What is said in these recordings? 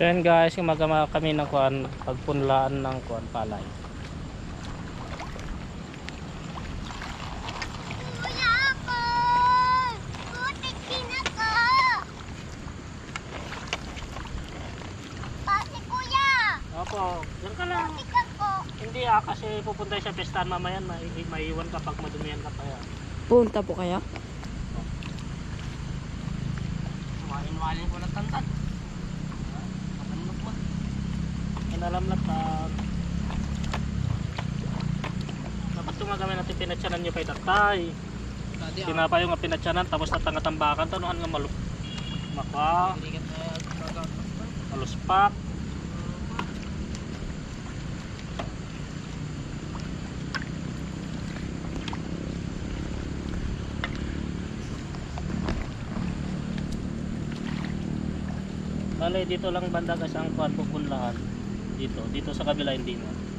So yan guys, gumagawa kami ng kuan, pagpunlaan ng kuan palay. Opo, yan ka lang. Hindi ah, kasi pupunta sa pistahan mamaya, may, maiwan ka pag madumihan ka pa yan. Punta po kaya? Walin-walin ko ng tantad. Makanlog mo. Inalamlatan. Dapat tumagami natin pinatsyanan nyo kay tatay. Sinapa yung nga pinatsyanan tapos natangatambakan. Tanuhan nga malup. Maka. Maluspak. Bale, dito lang banda kasi ang kuhan pupunlahan. Dito, dito sa kabila hindi na.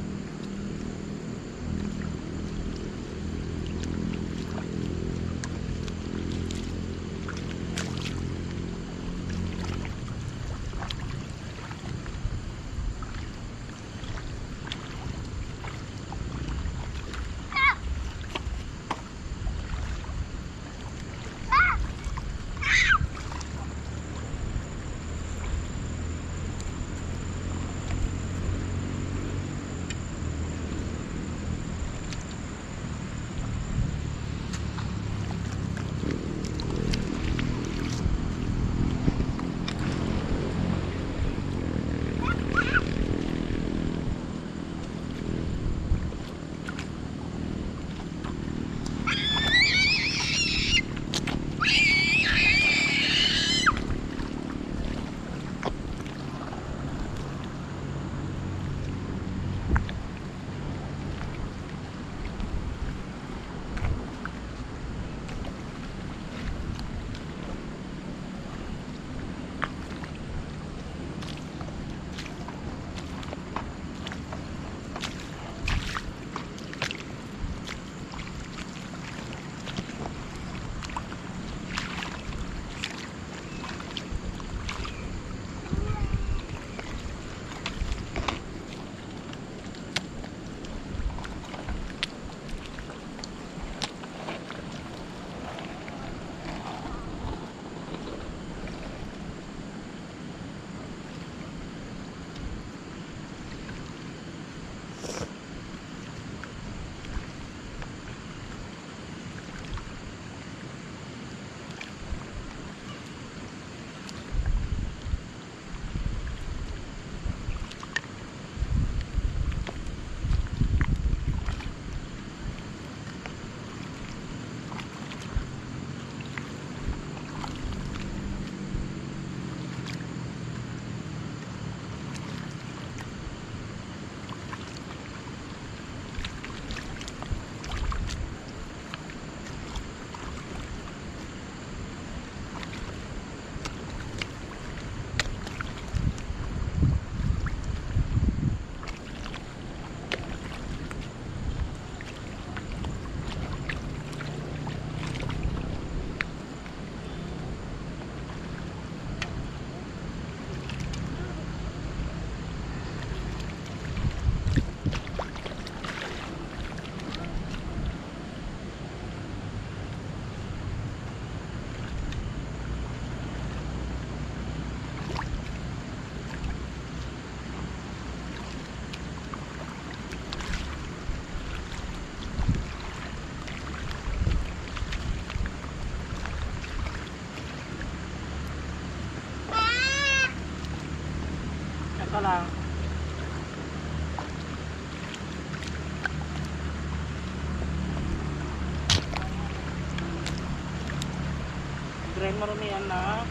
Yan na.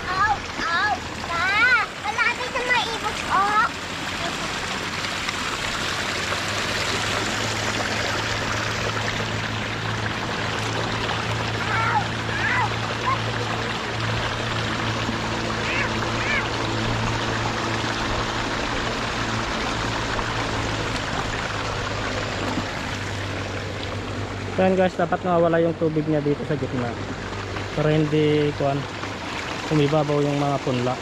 Ow! Ow! Pa! Malapit na maibot, oh! So yan guys, dapat nawawala yung tubig niya dito sa gitna. Para hindi kuan umibabaw yung mga punla.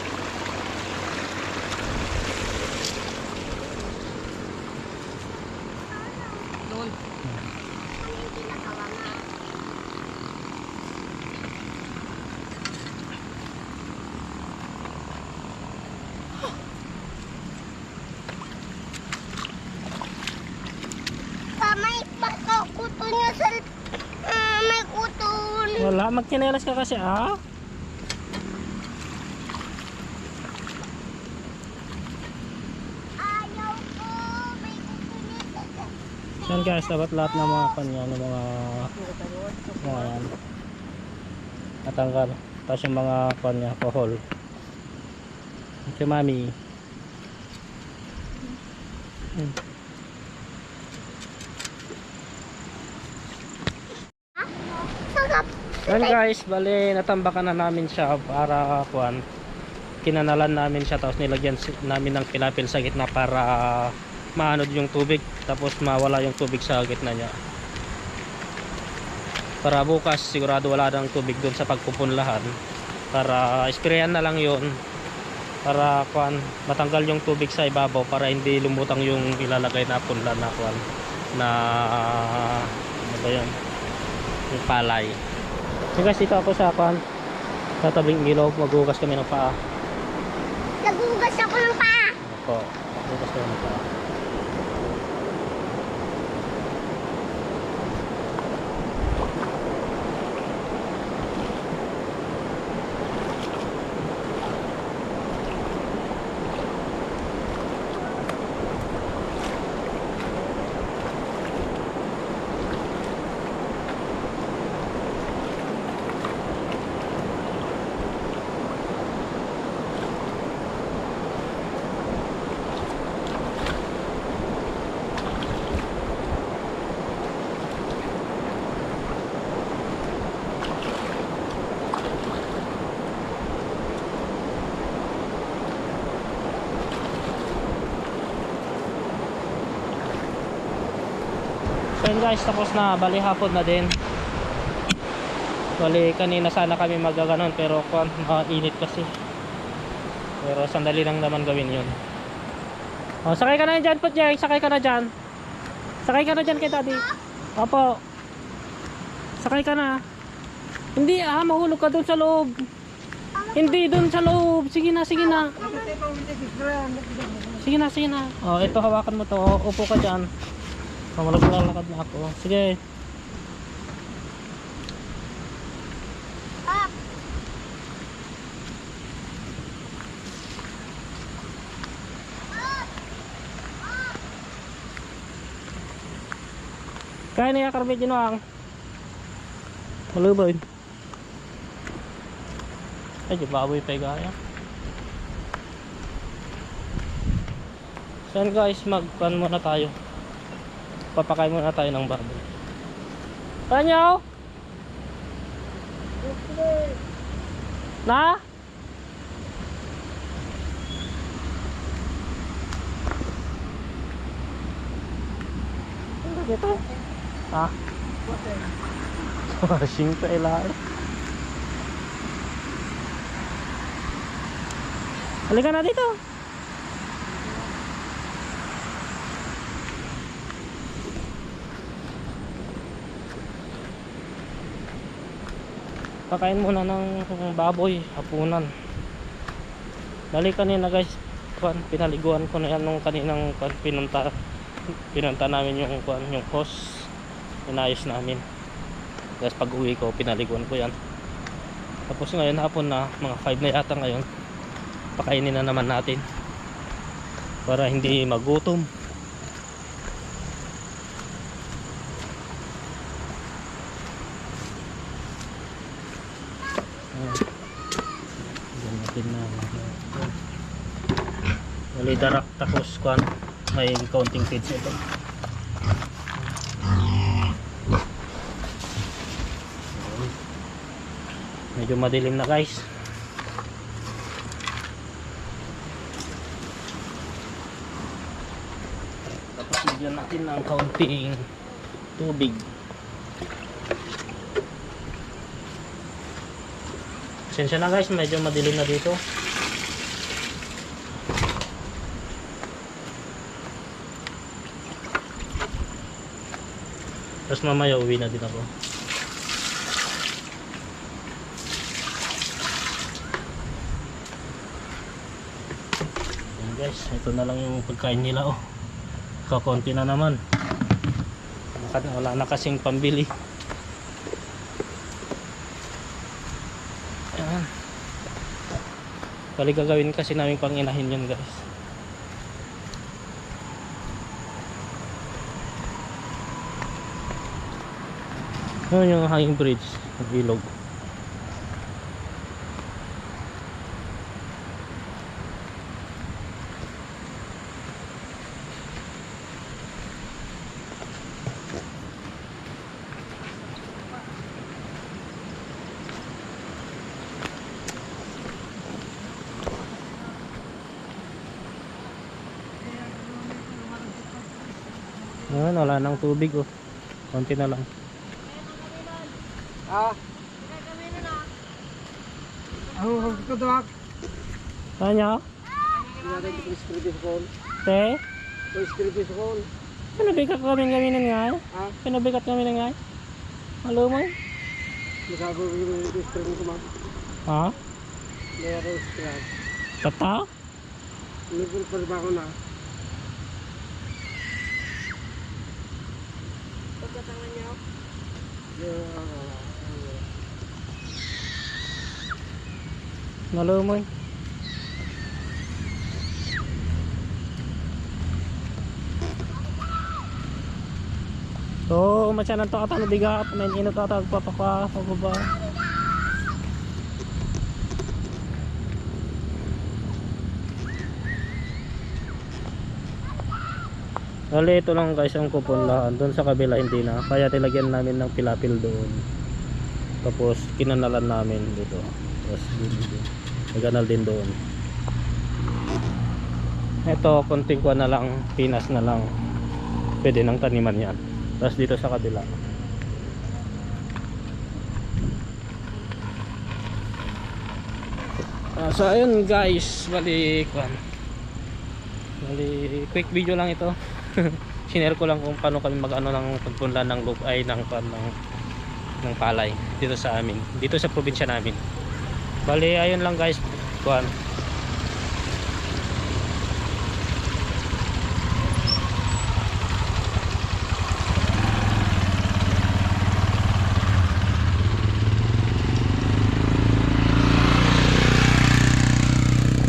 Doon. Ano yung ginagawa mo? Pa, may pagkakuto niya sa... Ah, may magkinelas ka kasi ah. Yan guys, dapat lahat ng mga kanya, ng mga mga yan. Natanggal. Tapos yung mga kanya, kohol. Si mami. Hmm. Yan guys, bali natambakan na namin siya para kuan kinanalan namin siya tapos nilagyan namin ng pilapil sa gitna para maanod yung tubig tapos mawala yung tubig sa gitna niya. Para bukas sigurado wala nang tubig doon sa pagpupunlahan. Para sprayan na lang yon para kuan matanggal yung tubig sa ibabaw para hindi lumutang yung ilalagay na punla na kuan na ano ba yun? Yung palay So guys, dito ako sa kuan sa tabing ilog, maghugas kami ng paa. Nagugas ako ng paa. Ako, maghugas kami ng paa. So yun guys, tapos na, bali hapon na din. Bali kanina sana kami magaganon pero mainit kasi. Pero sandali lang naman gawin yun. Oh, sakay ka na dyan po, Jay. Sakay ka na dyan. Sakay ka na dyan kay daddy. Opo. Sakay ka na. Hindi ah, mahulog ka dun sa loob. Hindi dun sa loob. Sige na, sige na. Sige na, sige na. Oh, ito hawakan mo to. Upo ka dyan. Malaglalakad na ako. Sige. Ah, Kaya niya karmi ginuang. Malubay. Ay, di baboy pa gaya. So guys, magpan muna tayo. Papakain muna tayo ng baboy. Panyo! Na? Ano dito? Ha? Washing pa ilalim. Halika na dito. Pakain muna ng baboy, hapunan. Dali kanina guys, pinaliguan ko na yan nung kaninang kuan, pinunta pinunta namin yung yung hose. Inayos namin. Tapos pag uwi ko, pinaliguan ko yan. Tapos ngayon hapon na, mga 5 na yata ngayon. Pakainin na naman natin. Para hindi magutom. may darak tapos kwan may counting feeds ito. Medyo madilim na guys. Tapos bigyan natin ng counting tubig. Sensya na guys. Medyo madilim na dito. Tapos mamaya uwi na din ako. Guys, ito na lang yung pagkain nila oh. Kakonti na naman. Wala na kasing pambili. Ayan. Bali gagawin kasi namin pang inahin yun guys. Yun yung hanging bridge, yung ilog. Ngayon, wala nang tubig oh. Konti na lang. Ah. Ito dak. Kanya? Natin ito script sa call. Te? Ito script sa call. Pinabigat kami gaminan nga. Ah, Pinabigat kami na nga. Halo mo? masabi ko script ko ma'am. Ha? Kaya ko script. Tata? Nipul pa ba ako na? Pagkatangan niyo? Yeah. Halo mo? So, masyanan to ata nabigat. May inot ata papaka sa baba. Bali, ito lang guys ang kupunlahan. Doon sa kabila hindi na. Kaya tilagyan namin ng pilapil doon. Tapos kinanalan namin dito. Tapos. May ganal din doon. Ito, konting kuha na lang. Pinas na lang. Pwede nang taniman yan. Tapos dito sa kabila. Ah, so ayun guys, bali kwan. Bali quick video lang ito. Sinare ko lang kung paano kami mag-ano ng pagpunla ng loob ay ng ng ng palay dito sa amin. Dito sa probinsya namin. Bali ayun lang guys, kwan.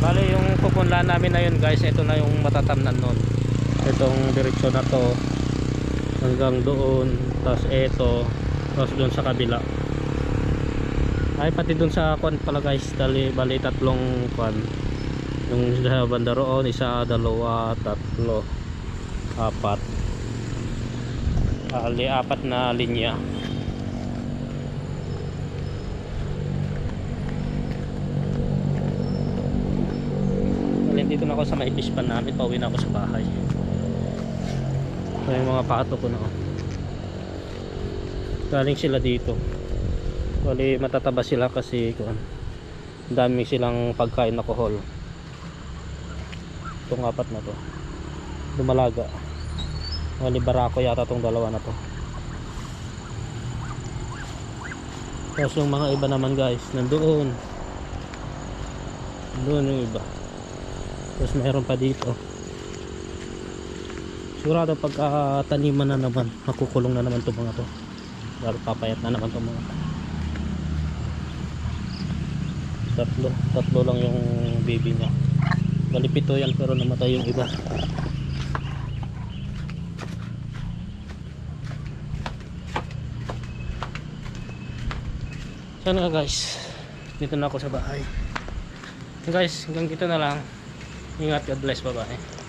Bali yung pupunlaan namin na yun guys, ito na yung matatamnan nun. Itong direksyon na to hanggang doon, tapos ito, tapos doon sa kabila. Ay pati doon sa kwan pala guys, dali bali tatlong kwan. Yung sa banda roon, isa, dalawa, tatlo, apat. Bali apat na linya. Bali dito na ako sa may fish pan namin, pauwi na ako sa bahay. Ito yung mga pato ko na. oh. Galing sila dito. Bali matataba sila kasi kuan. Dami silang pagkain na kohol. Itong apat na to. Dumalaga. Bali barako yata tong dalawa na to. Tapos yung mga iba naman guys, nandoon. Doon yung iba. Tapos meron pa dito. Sigurado pagka taniman na naman, makukulong na naman itong mga to. Lalo papayat na naman itong mga to. Tatlo. Tatlo lang yung baby niya. Malipito yan pero namatay yung iba. Sana nga guys. Dito na ako sa bahay. Guys, hanggang dito na lang. Ingat, God bless, bye-bye.